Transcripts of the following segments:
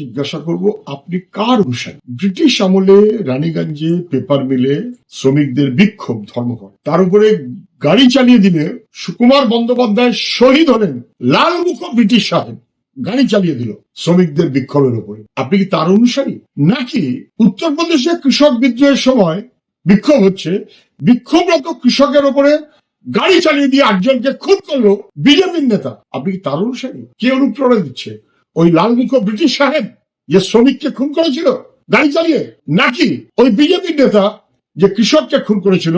জিজ্ঞাসা করব, আপনি কার অনুসারী? ব্রিটিশ আমলে রানীগঞ্জে পেপার মিলে শ্রমিকদের বিক্ষোভ ধর্মঘট। তার উপরে গাড়ি চালিয়ে দিলে সুকুমার বন্দ্যোপাধ্যায় শহীদ হলেন ব্রিটিশ সাহেব। গাড়ি চালিয়ে দিল শ্রমিকদের বিক্ষোভের উপরে। আপনি কি তার অনুসারী? নাকি উত্তরপ্রদেশে কৃষক বিদ্রোহের সময় বিক্ষোভ হচ্ছে, বিক্ষোভরত কৃষকের উপরে গাড়ি চালিয়ে দিয়ে আটজনকে খুন করল বিজেপির নেতা? আপনি কি তার অনুসারী? কে অনুপ্রেরণা দিচ্ছে? ওই লালমুখ ব্রিটিশ সাহেব যে শ্রমিককে খুন করেছিল, গাড়ি চালিয়ে, নাকি ওই বিজেপির নেতা যে কৃষককে খুন করেছিল,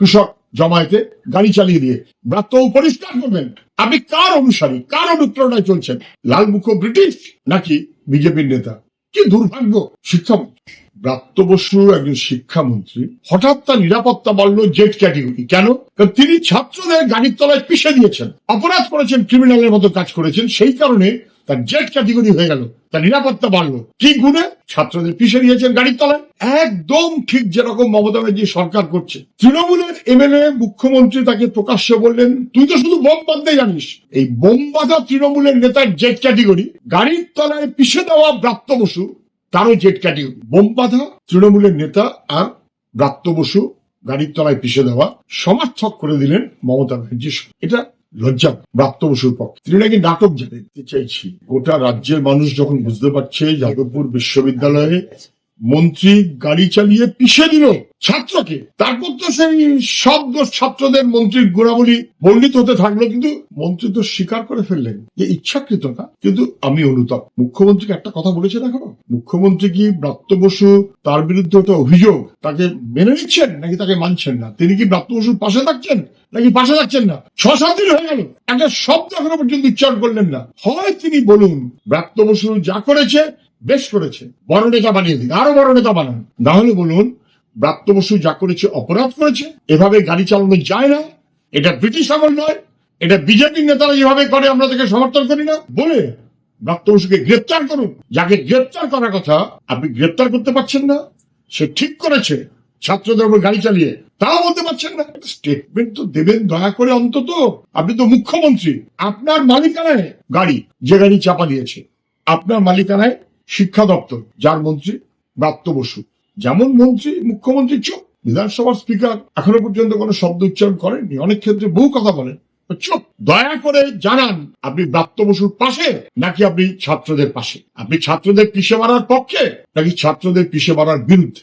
কৃষক জমায়েতে গাড়ি চালিয়ে দিয়ে, ব্রাত্য পরিষ্কার করবেন আপনি কার অনুসারী, কার অনুপ্রেরণায় চলছেন? লালমুখ ব্রিটিশ নাকি বিজেপির নেতা? কি দুর্ভাগ্য, শিক্ষামন্ত্রী। ব্রাত্য বসু একজন শিক্ষামন্ত্রী হঠাৎ তার নিরাপত্তা বাড়লো জেট ক্যাটেগরি। কেন? তিনি ছাত্রদের গাড়ির তলায় পিষে দিয়েছেন। অপরাধ করেছেন, ক্রিমিনালের মতো কাজ করেছেন। সেই কারণে তার জেট ক্যাটেগরি হয়ে গেল, তার নিরাপত্তা বাড়লো। কি গুণে? ছাত্রদের পিষে দিয়েছেন গাড়ির তলায়। একদম ঠিক যেরকম মমতা ব্যানার্জি সরকার করছে। তৃণমূলের এমএলএ, মুখ্যমন্ত্রী তাকে প্রকাশ্য বললেন, তুই তো শুধু বোম বাঁধতে জানিস। এই বোম বাঁধা তৃণমূলের নেতার জেট ক্যাটেগরি, গাড়ির তলায় পিষে দেওয়া ব্রাত্য বসু, তারও জেট ক্যাটেগরি। বোম বাঁধা তৃণমূলের নেতা আর ব্রাত্য বসু, গাড়ির তলায় পিষে দেওয়া সমর্থক করে দিলেন মমতা ব্যানার্জি এটা লজ্জা প্রাপ্ত বসুর পক্ষে। তিনি নাকি নাটক জানেন চাইছি। গোটা রাজ্যের মানুষ যখন বুঝতে পারছে যাদবপুর বিশ্ববিদ্যালয়ে মন্ত্রী গাড়ি চালিয়ে পিষে দিল ছাত্রকে। তারপর তো সেই সব ছাত্রদের মন্ত্রীর গুণাবলী বর্ণিত হতে থাকল, কিন্তু মন্ত্রী তো স্বীকার করে ফেললেন যে ইচ্ছাকৃত না। কিন্তু আমি অনুতাপ, মুখ্যমন্ত্রীকে একটা কথা বলেছে দেখো মুখ্যমন্ত্রী কি ব্রাত্য বসু তার বিরুদ্ধে একটা অভিযোগ তাকে মেনে নিচ্ছেন নাকি তাকে মানছেন না? তিনি কি ব্রাত্য বসুর পাশে থাকছেন নাকি পাশে থাকছেন না? ছ সাত দিন হয়ে গেল, একটা শব্দ এখনও পর্যন্ত উচ্চারণ করলেন না। হয় তিনি বলুন, ব্রাত্য বসু যা করেছে বেশ করেছে। বড় নেতা বানিয়ে দিন, আরও বড় নেতা বানান। না হলে বলুন, ব্রাত্য বসু যা করেছে অপরাধ করেছে, এভাবে গাড়ি চালানো যায় না। এটা ব্রিটিশ আমল নয়, এটা বিজেপির নেতারা যেভাবে করে, আমরা তাকে সমর্থন করি না। বলে ব্রাত্য বসুকে গ্রেপ্তার করুন। যাকে গ্রেপ্তার করার কথা আপনি গ্রেপ্তার করতে পারছেন না, সে ঠিক করেছে। ছাত্রদের উপর গাড়ি চালিয়ে তাও বলতে পারছেন না। স্টেটমেন্ট তো দেবেন দয়া করে অন্তত। আপনি তো মুখ্যমন্ত্রী। আপনার মালিকানায় গাড়ি, যে গাড়ি চাপা দিয়েছে, আপনার মালিকানায় শিক্ষা দপ্তর, যার মন্ত্রী ব্রাত্য বসু। যেমন মন্ত্রী, মুখ্যমন্ত্রী চুপ, বিধানসভার স্পিকার এখনও পর্যন্ত কোনো শব্দ উচ্চারণ করেননি। অনেক ক্ষেত্রে বহু কথা বলেন চুপ। দয়া করে জানান, আপনি ব্রাত্য বসুর পাশে নাকি আপনি ছাত্রদের পাশে? আপনি ছাত্রদের পিষে মারার পক্ষে নাকি ছাত্রদের পিষে মারার বিরুদ্ধে?